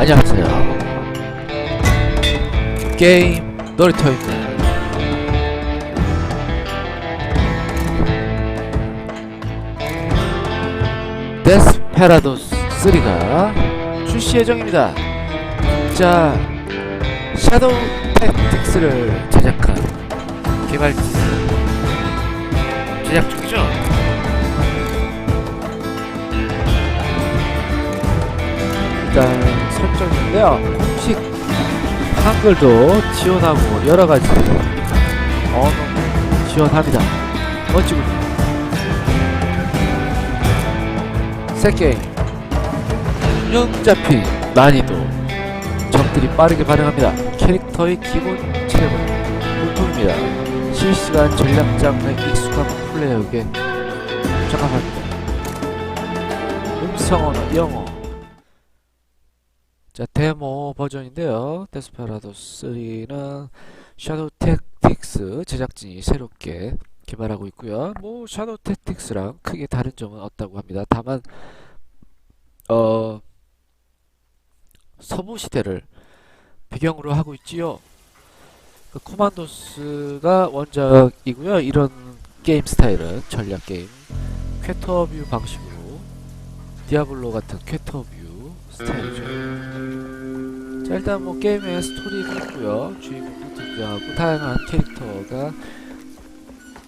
안녕하세요. 게임 놀이터입니다. 데스페라도스 3가 출시 예정입니다. 자, 샤도우 택틱스를 제작한 개발팀 제작 중이죠? 일단 설정인데요. 공식 한글도 지원하고 여러 가지 언어 지원합니다. 멋지군요. 새 게임 균형 잡힌 난이도 적들이 빠르게 반응합니다. 캐릭터의 기본 체력은 물품입니다. 실시간 전략 장르에 익숙한 플레이어에게 적합합니다. 음성 언어 영어 자 데모 버전인데요. 데스페라도 3는 샤도우 택틱스 제작진이 새롭게 개발하고 있고요. 뭐 샤도우 택틱스랑 크게 다른 점은 없다고 합니다. 다만 어 서부 시대를 배경으로 하고 있지요. 그 코만도스가 원작이고요. 이런 게임 스타일은 전략 게임 퀘터뷰 방식으로 디아블로 같은 퀘터뷰 스타일이죠 자 일단 뭐 게임의 스토리가 있고요. 주인공도 등장하고 다양한 캐릭터가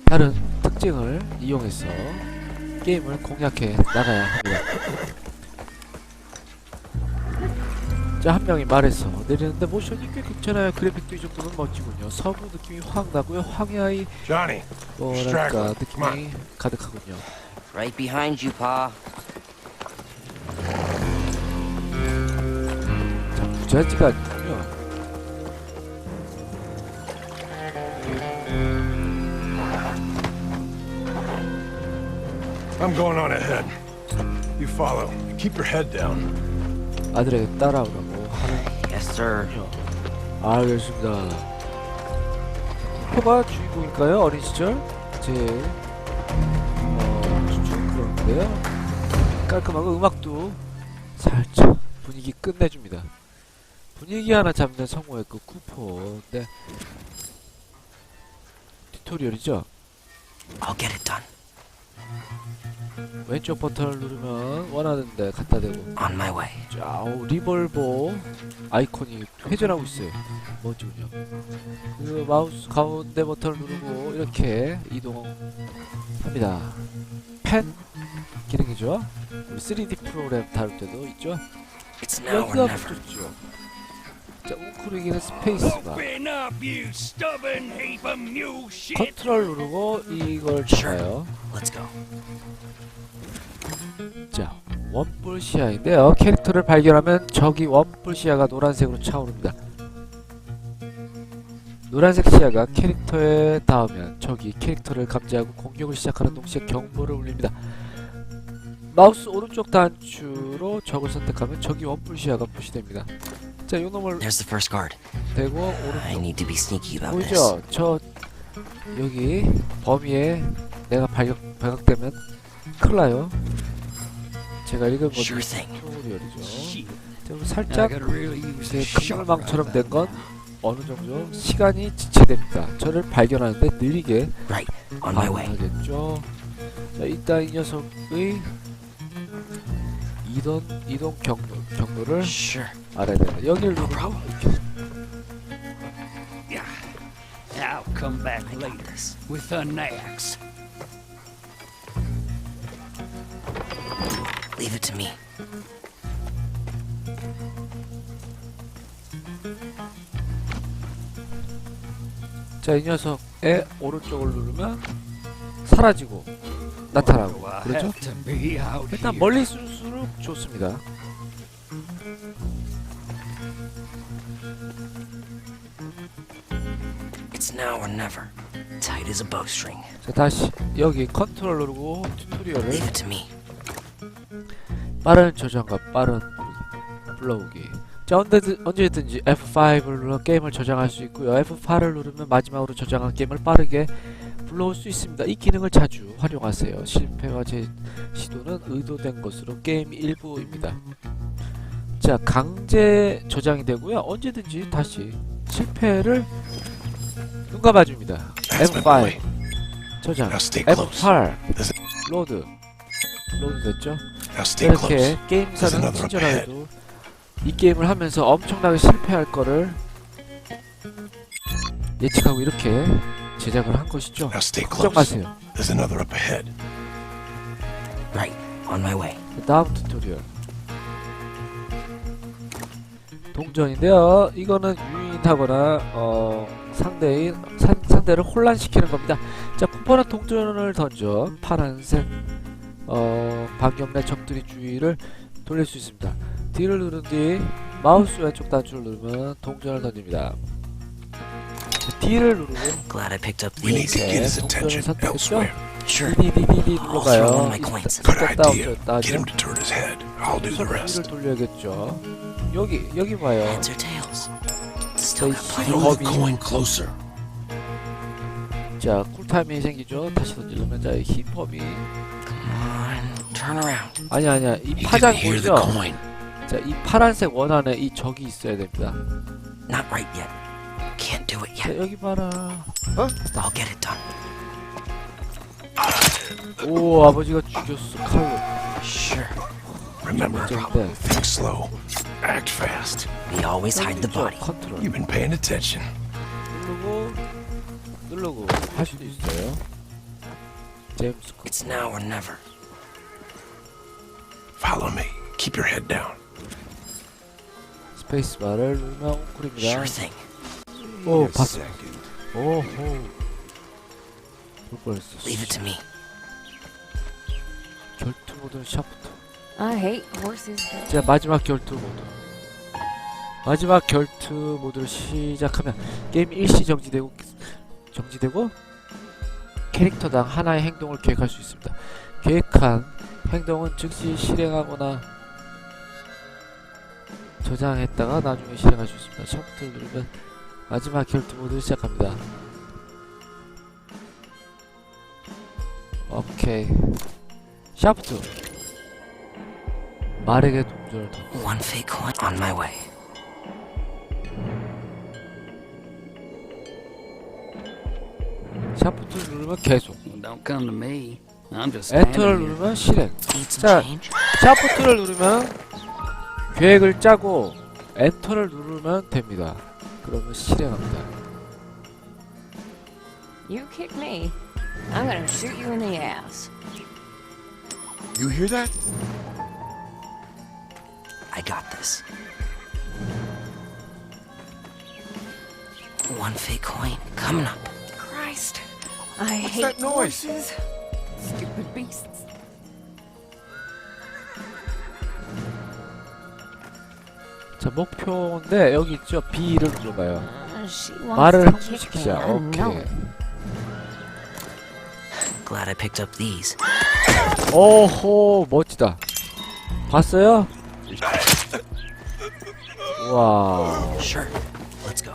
다른 특징을 이용해서 게임을 공략해 나가야 합니다. 자 한 명이 말해서 내리는데 모션이 꽤 괜찮아요. 그래픽도 이 정도면 멋지군요. 서부 느낌이 확 나고요. 황야의 뭐랄까. 느낌이 가득하군요. Right behind you, Pa. 자 부자지가 아니군요 I'm going on ahead. You follow. Keep your head down. 아들에게 따라오라고 하는 Yes, sir. 알겠습니다. 표가 주인공일까요? 어린 시절? 제 어, 그런데요. 깔끔하고 음악도 살짝 분위기 끝내줍니다. 분위기 하나 잡는 성우였고 쿠퍼인데 튜토리얼이죠. I'll get it done. 왼쪽 버튼을 누르면 원하는 데 갖다 대고 On my way. 좌우 리볼버 아이콘이 회전하고 있어요. 멋지군요. 그 마우스 가운데 버튼을 누르고 이렇게 이동합니다. 펜 기능이죠. 우리 3D 프로그램 다룰 때도 있죠. It's now or 여기가 never. 붙였죠. 자, 웅크리기는 스페이스바. 컨트롤 누르고 이걸 go. 자, 원뿔 시야인데요. 캐릭터를 발견하면 적이 원뿔 시야가 노란색으로 차오릅니다. 노란색 시야가 캐릭터에 닿으면 적이 캐릭터를 감지하고 공격을 시작하는 동시에 경보를 울립니다. 마우스 오른쪽 단추로 적을 선택하면 적이 원뿔 시야가 표시됩니다. 자, 이 놈을 There's the first guard. 대고 I 오른쪽 need to be sneaky about this. 보이죠? 저 여기 범위에 내가 발각, 발각되면 큰일 나요. 제가 읽은 건 Sure thing. 좀 살짝 이렇게 금물망처럼 된 건 어느 정도 시간이 지체됩니다. 저를 발견하는데 느리게 Right. On my way. 반응하겠죠. 자, 일단 이 녀석의 이동 이동 경로 경로를 Sure. 알아야 됩니다. 여기를 누르고 problem. 이렇게 I'll come back later with an axe. Leave it to me. 자, 이 녀석의 오른쪽을 누르면 사라지고 나타나고 그렇죠? 일단? 멀리 쏠수록 좋습니다. Now or never. Tight as a bowstring. 자, 다시 여기 컨트롤 누르고 튜토리얼을 Leave it to me. 빠른 저장과 빠른 불러오기. 자, 언제든, 언제든지 F5를 눌러 게임을 저장할 수 있고요. F8을 누르면 마지막으로 저장한 게임을 빠르게 불러올 수 있습니다. 이 기능을 자주 활용하세요. 실패와 제 시도는 의도된 것으로 게임 일부입니다. 자 강제 저장이 되고요 언제든지 다시 실패를 눈 감아줍니다 That's my boy. F5 저장 Now stay close. F8 There's 로드 로드 됐죠 이렇게. 게임사는 친절하게도 이 게임을 하면서 엄청나게 실패할 거를 예측하고 이렇게 제작을 한 것이죠 걱정. 마세요 There's another up ahead. Right, on my way. 다음 튜토리얼 동전인데요 이거는 유인하거나 어, 상대인 상, 상대를 혼란시키는 겁니다 자 쿠퍼는 동전을 던져 파란색 어, 반경 내 적들이 주의를 돌릴 수 있습니다 D를 누른 뒤 마우스 왼쪽 단추를 누르면 동전을 던집니다 자, D를 누르고 Glad I picked up We need these. to get his attention elsewhere. Sure. DDDD I'll 눌러봐요 throw in my coins. Good 떴다 idea. 없었다 Get him to turn his head. I'll do the 뒤를 rest. 돌려야겠죠 여기 여기 봐요 Coin closer. 자 쿨타임이 생기죠 다시 던지려면 turn around. 아니 아니야 이 You 파장 can hear the 보이죠 coin. 자이 파란색 원 안에 이 적이 있어야 됩니다 Not right yet. Can't do it 자 yet. 여기 봐라 I'll get it done. 오 아버지가 죽였어 칼로 Sure. Remember, think slow. Act fast. We always hide the body. 컨트롤 You've been paying attention. 누르고 누르고 할 수도 있어요 제임스 쿡 It's now or never. Follow me. Keep your head down. 스페이스 바를 누르면 웅크립니다 Sure thing. 오 봤어 오호 볼 뻔했어 Leave it to me. 결투 모드는 샤프트 Hate horses. 자 마지막 결투 모드 마지막 결투 모드를 시작하면 게임 일시 정지되고 정지되고 캐릭터당 하나의 행동을 계획할 수 있습니다. 계획한 행동은 즉시 실행하거나 저장했다가 나중에 실행할 수 있습니다. 샤프트를 누르면 마지막 결투 모드를 시작합니다. 오케이 샤프트 말에게 동전을 더 One fake coin on my way. 샤프트를 누르면 계속 Don't come to me. I'm just 엔터를 standing here. 누르면 실행 Need some 자, change? 샤프트를 누르면 계획을 짜고 엔터를 누르면 됩니다 그러면 실행합니다 You kick me, I'm gonna shoot you in the ass. You hear that? I got this. One fake coin coming up. Christ, I hate that noise? horses. Stupid beasts. 자 목표인데 여기 있죠 B를 눌러봐요 Uh, she wants 말을 to kick me. 흥분시키자 I know 오케이 it. Glad I picked up these. 오호 멋지다 봤어요? 와 Sure. Let's go.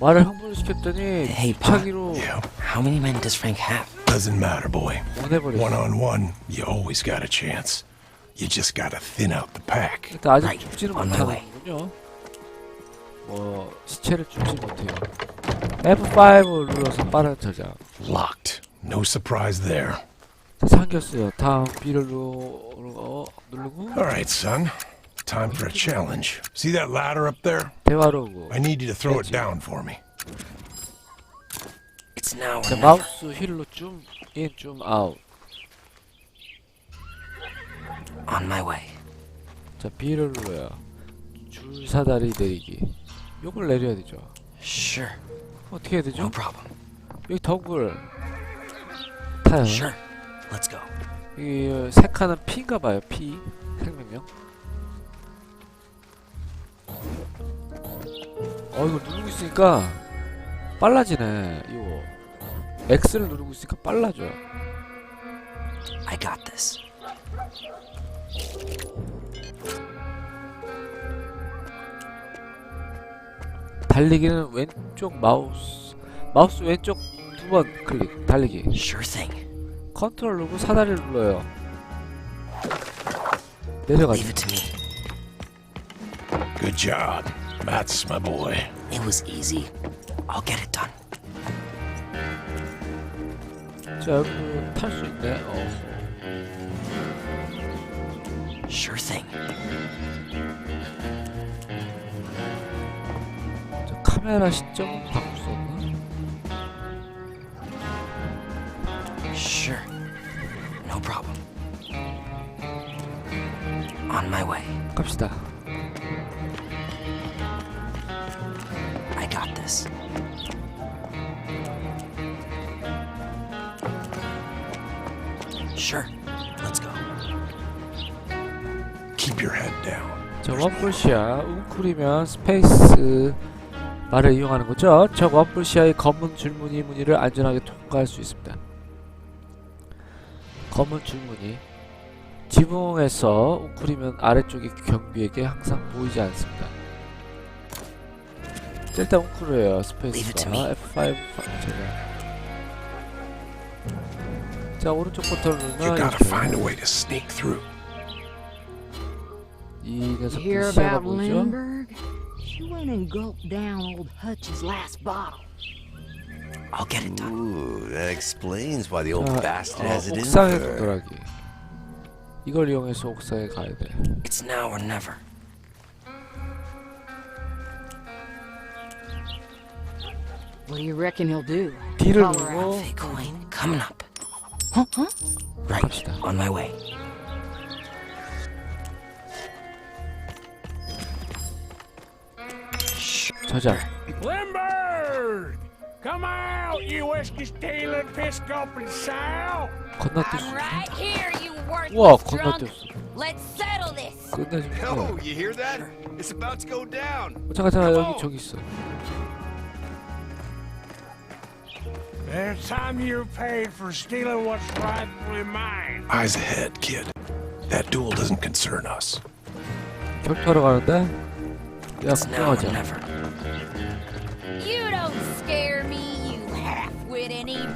말을 흥분시켰더니 Hey, Pa. 차기로 Yeah. How many men does Frank have? Doesn't matter, boy. One 보내버렸어 on one, you always got a chance. You just gotta thin out the pack. 일단 아직 Right. 죽지는 On my way. 못하는군요 뭐 시체를 죽지 못해요 F5를 눌러서 빠른 저장 Locked. No surprise there. 자, 삼겼어요 다음 B를 누르고, 어, 누르고 All right, son. Time for a challenge. See that ladder up there? 대화로 오고 I need you to throw it That's it. down for me. It's now or 자, never. 마우스 휠로 줌 인, 줌 아웃. On my way. 자, B를 눌러요. 줄 사다리 내리기. 요걸 내려야 되죠. Sure. 어떻게 해야 되죠? No problem. 여기 덩굴 타요. Sure. Let's go. 이 세 칸은 P인가 봐요. P. 생명력. 어, 이거 누르고 있으니까 빨라지네. 이거. X를 누르고 있으니까 빨라져요. I got this. 달리기는 왼쪽 마우스 마우스 왼쪽 두 번 클릭 달리기 Sure thing. 컨트롤 누르고 사다리를 눌러요 내려가죠. Leave it to me. Good job. That's my boy. It was easy. I'll get it done. 자 여기 탈수 있네. 어. Sure thing. 자, 카메라 시점 바 On my way. 갑시다. I got this. Sure. Let's go. Keep your head down. 자 원뿔시야 웅크리면 스페이스 말을 이용하는 거죠. 저 원뿔시야의 검은 줄무늬 무늬를 안전하게 통과할 수 있습니다. 검은 줄무늬 지붕에서 웅크리면 아래쪽의 경비에게 항상 보이지 않습니다. 자, 일단 웅크려요. 스페이스바 F5 제가 자 오른쪽 버튼을 You 누르면 gotta 이렇게 find a way to sneak through. 이 녀석들 시야가 about 보이죠? Lindbergh? She went and gulped down old Hutch's last bottle. I'll get it done. Ooh, that explains why the old 자, bastard 어, has it in her. 도라기 이걸 이용해서 옥상에 가야 돼 It's now or never. What do you reckon he'll do? D를 Follow her 누르고 Fake coin coming up. Huh? Huh? Right. 갑시다. On my way. 저장 Limburg! Come out, you whiskey stealing, piss gulping sow! 건너뛸 수 I'm 있나? right here, you worthless 우와 drunk. 건너뛰었어 Let's settle this. 끝내주면 Oh, you hear that? It's about to go down. 어, 잠깐 잠깐 여기 저기 있어 It's time you're paid for stealing what's rightfully mine. Eyes ahead, kid. That duel doesn't concern us. 결투하러 가는데 야 It's now or 걱정하자 never. You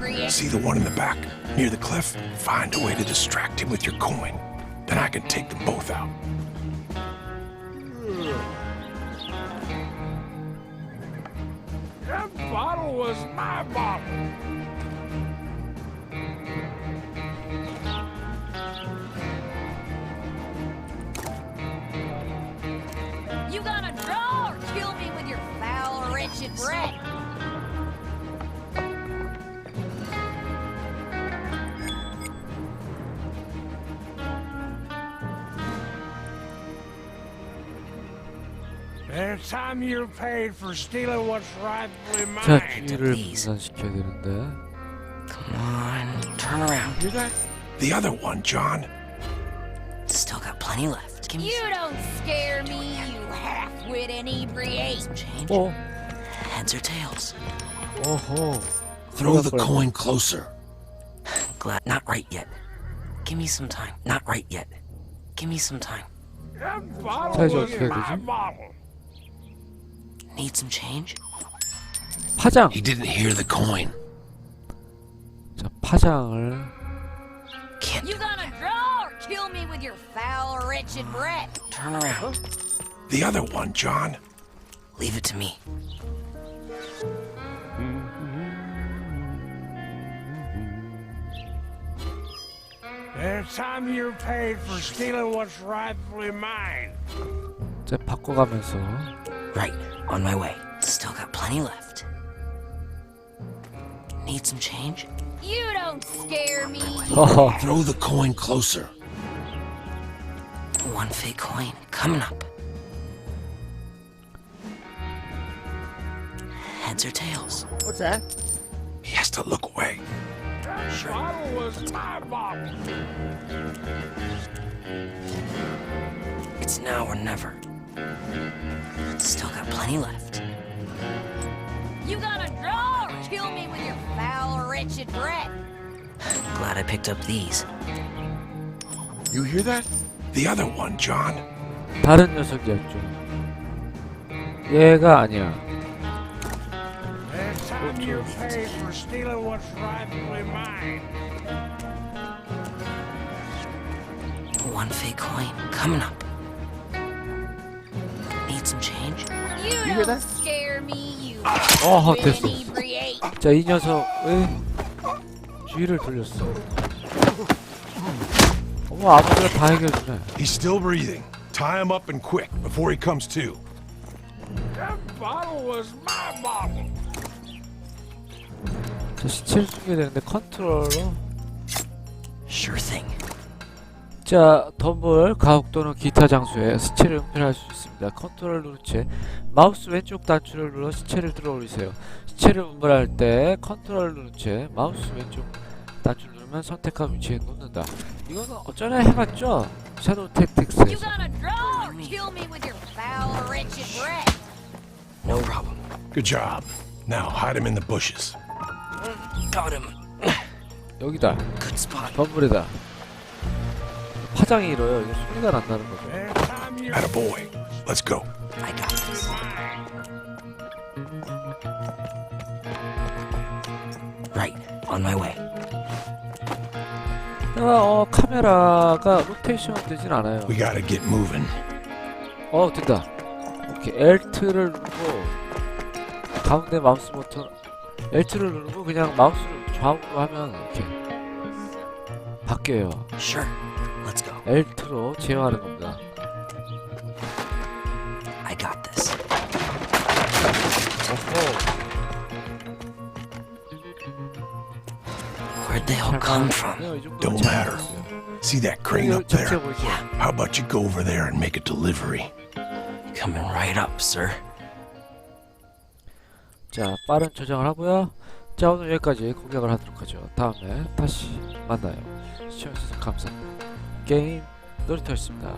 half-wit. See the one in the back, near the cliff? Find a way to distract him with your coin. Then I can take them both out. That bottle was my bottle. the time you're paid for stealing what's rightfully mine. Please. Come on, turn around. That? The other one, John. Still got plenty left. Me you don't scare me, you half-wit inebriate. Change. Oh. Heads or tails? Oh ho. Throw the coin closer. Glad not right yet. Give me some time. Not right yet. Give me some time. That bottle my model. Need some change? 파장 He didn't hear the coin. 자 파장을 Can't You gonna draw or kill me with your foul, wretched breath? turn around. The other one, John. Leave it to me. It's time you're paid for stealing what's rightfully mine. 자 바꿔가면서 Right. On my way. Still got plenty left. Need some change? You don't scare me. 허허 oh. Throw the coin closer. One fake coin coming up. Heads or tails? What's that? He has to look away. That bottle was my bottle. It's now or never. Still got plenty left. You gonna draw or kill me with your foul, wretched breath? Glad I picked up these. You hear that? The other one, John. 다른 녀석이야 좀 얘가 아니야 It's time you're paid for stealing what's rightfully mine. One fake coin coming up. Need some change? You, hear don't that? scare me, you 어 됐어 inebriate. 자 이 녀석의 주의를 돌렸어 어머 아버지가 다 해결해주네 He's still breathing. Tie him up and quick before he comes to. That bottle was my bottle. 자 시체를 숨겨야 되는데 컨트롤로 Sure thing. 자, 덤블, 가옥 또는 기타 장소에 시체를 은폐할 수 있습니다. 컨트롤 누른 채 마우스 왼쪽 단추를 눌러 시체를 들어 올리세요. 시체를 분발할 때 컨트롤 누른 채 마우스 왼쪽 단추를 누르면 선택한 위치에 놓는다. 이거는 어쩌나 해봤죠? 샤도우 택틱스에서. breath. No problem. Good job. Now hide him in the bushes. Got him. 여기다. Good spot. 덤블이다. 파장이 일어요. 이거 소리가 난다는 거죠. You Attaboy. Let's go. Right. On my way. 어, 카메라가 로테이션 되진 않아요. We gotta get moving. 어 된다 오케이 L2를 누르고 가운데 마우스 버튼 L2를 누르고 그냥 마우스를 좌우로 하면 이렇게 바뀌어요 Sure. L2로 제어하는 겁니다 I got this. 오호 Where'd they all come from? Don't 잘 matter. See that crane up there? How about you go over there and make a delivery? Coming right up, sir. 자 빠른 저장을 하고요 자 오늘 여기까지 공략을 하도록 하죠 다음에 다시 만나요 시청해주셔서 감사합니다 게임 놀이터였습니다